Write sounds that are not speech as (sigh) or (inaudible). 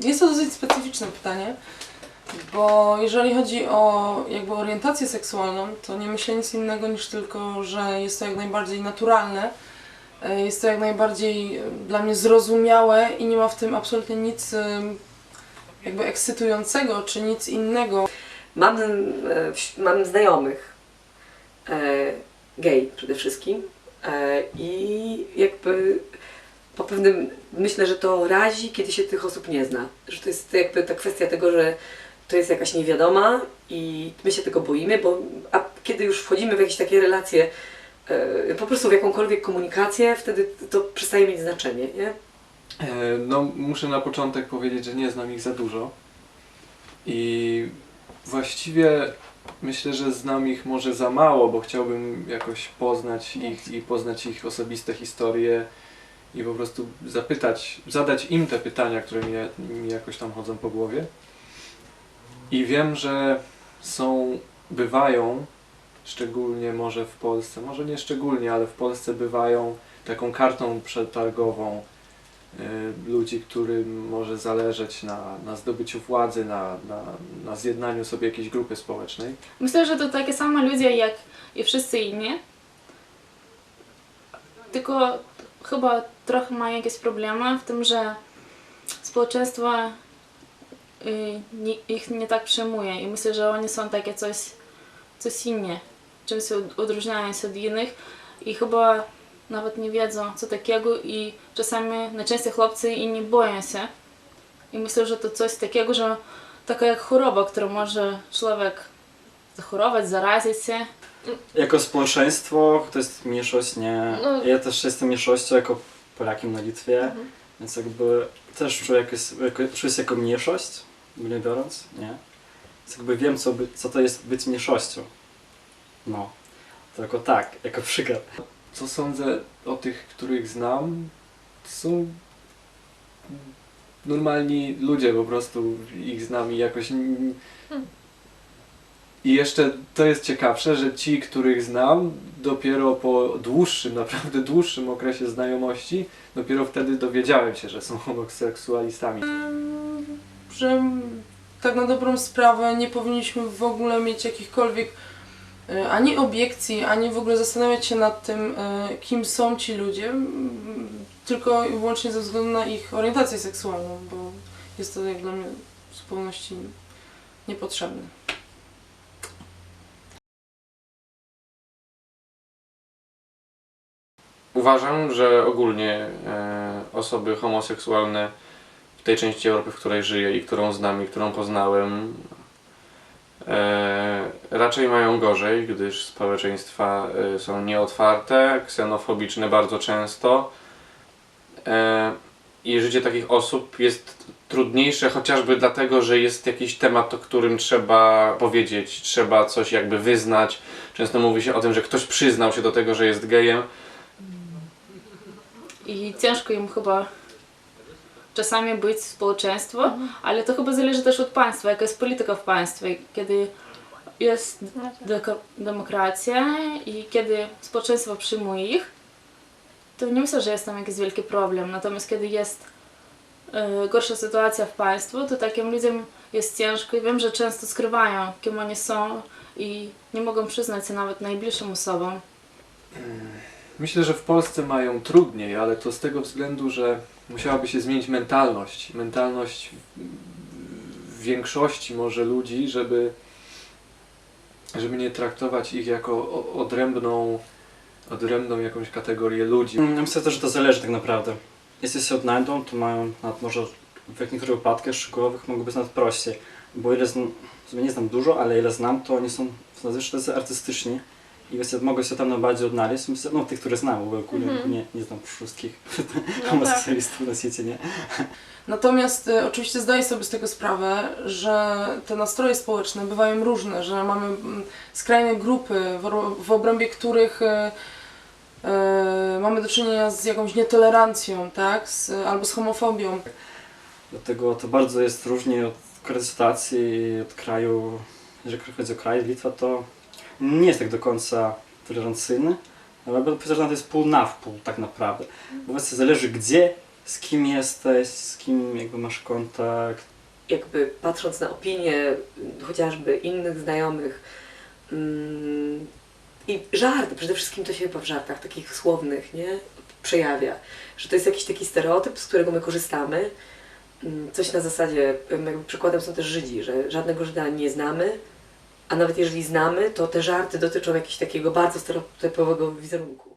Jest to dosyć specyficzne pytanie, bo jeżeli chodzi o jakby orientację seksualną, to nie myślę nic innego niż tylko, że jest to jak najbardziej naturalne, e, jest to jak najbardziej e, dla mnie zrozumiałe i nie ma w tym absolutnie nic e, jakby ekscytującego czy nic innego. Mam, mam znajomych gej przede wszystkim i jakby po pewnym myślę, że to razi, kiedy się tych osób nie zna. Że to jest jakby ta kwestia tego, że to jest jakaś niewiadoma i my się tego boimy, bo a kiedy już wchodzimy w jakieś takie relacje, e, po prostu w jakąkolwiek komunikację, wtedy to przestaje mieć znaczenie, nie? E, No, muszę na początek powiedzieć, że nie znam ich za dużo. I właściwie myślę, że znam ich może za mało, bo chciałbym jakoś poznać ich i poznać ich osobiste historie i po prostu zapytać, zadać im te pytania, które mi, mi jakoś tam chodzą po głowie. I wiem, że są, bywają, szczególnie może w Polsce, może nie szczególnie, ale w Polsce bywają taką kartą przetargową y, ludzi, którym może zależeć na, na zdobyciu władzy, na, na, na zjednaniu sobie jakiejś grupy społecznej. Myślę, że to takie same ludzie jak i wszyscy inni. Tylko chyba trochę mają jakieś problemy w tym, że społeczeństwo y, nie, ich nie tak przyjmuje i myślę, że oni są takie coś, coś inne, czym się odróżniają się od innych i chyba nawet nie wiedzą co takiego i czasami najczęściej chłopcy inni boją się i myślę, że to coś takiego, że taka jak choroba, która może człowiek zachorować, zarazić się. Jako społeczeństwo to jest mniejszość, nie. No. Ja też jestem mniejszością jako Polakiem na Litwie, więc jakby też czuję, jako, jako, czuję się jako mniejszość, ogólnie biorąc, nie. Więc jakby wiem, co, by, co to jest być mniejszością. No. Tylko tak, jako przykład. Co sądzę o tych, których znam, to są normalni ludzie, po prostu ich znam i jakoś... n- I jeszcze to jest ciekawsze, że ci, których znam, dopiero po dłuższym, naprawdę dłuższym okresie znajomości, dopiero wtedy dowiedziałem się, że są homoseksualistami. że tak na dobrą sprawę nie powinniśmy w ogóle mieć jakichkolwiek e, ani obiekcji, ani w ogóle zastanawiać się nad tym, e, kim są ci ludzie, tylko i wyłącznie ze względu na ich orientację seksualną, bo jest to jak dla mnie w zupełności niepotrzebne. Uważam, że ogólnie e, osoby homoseksualne w tej części Europy, w której żyję i którą znam i którą poznałem, e, raczej mają gorzej, gdyż społeczeństwa e, są nieotwarte, ksenofobiczne bardzo często i życie takich osób jest trudniejsze chociażby dlatego, że jest jakiś temat, o którym trzeba powiedzieć, trzeba coś jakby wyznać. Często mówi się o tym, że ktoś przyznał się do tego, że jest gejem. I ciężko im chyba czasami być w społeczeństwo, ale to chyba zależy też od państwa, jaka jest polityka w państwie. Kiedy jest deko- demokracja i kiedy społeczeństwo przyjmuje ich, to nie myślę, że jest tam jakiś wielki problem. Natomiast kiedy jest e, gorsza sytuacja w państwie, to takim ludziom jest ciężko i wiem, że często skrywają, kim oni są i nie mogą przyznać się nawet najbliższym osobom. Myślę, że w Polsce mają trudniej, ale to z tego względu, że musiałaby się zmienić mentalność. Mentalność w większości może ludzi, żeby, żeby nie traktować ich jako odrębną, odrębną jakąś kategorię ludzi. Mm, Ja myślę też, że to zależy tak naprawdę. Jeśli się odnajdą, to mają nawet może w niektórych wypadkach szczegółowych mogą być nawet prościej. Bo ile znam, w nie znam dużo, ale ile znam, to oni są zazwyczaj tacy artystyczni. I właśnie mogą się tam najbardziej odnaleźć. Myślę, no tych, które znam, bo ogólnie nie, nie znam wszystkich (laughs) homoseksualistów na świecie, nie? (laughs) Natomiast e, oczywiście zdaję sobie z tego sprawę, że te nastroje społeczne bywają różne, że mamy mm, skrajne grupy, w, w obrębie których e, e, mamy do czynienia z jakąś nietolerancją, tak? Z, albo z homofobią. Dlatego to bardzo jest różnie od sytuacji, od kraju. Jeżeli chodzi o kraj, Litwa to nie jest tak do końca tolerancyjny, ale bym powiedział, że to jest pół na wpół tak naprawdę. Bo właśnie zależy gdzie z kim jesteś, z kim jakby masz kontakt. jakby patrząc na opinie chociażby innych znajomych mm, i żarty, przede wszystkim to się chyba w żartach takich słownych, nie? Przejawia, że to jest jakiś taki stereotyp, z którego my korzystamy. Mm, Coś na zasadzie, jakby przykładem są też Żydzi, że żadnego Żyda nie znamy, a nawet jeżeli znamy, to te żarty dotyczą jakiegoś takiego bardzo stereotypowego wizerunku.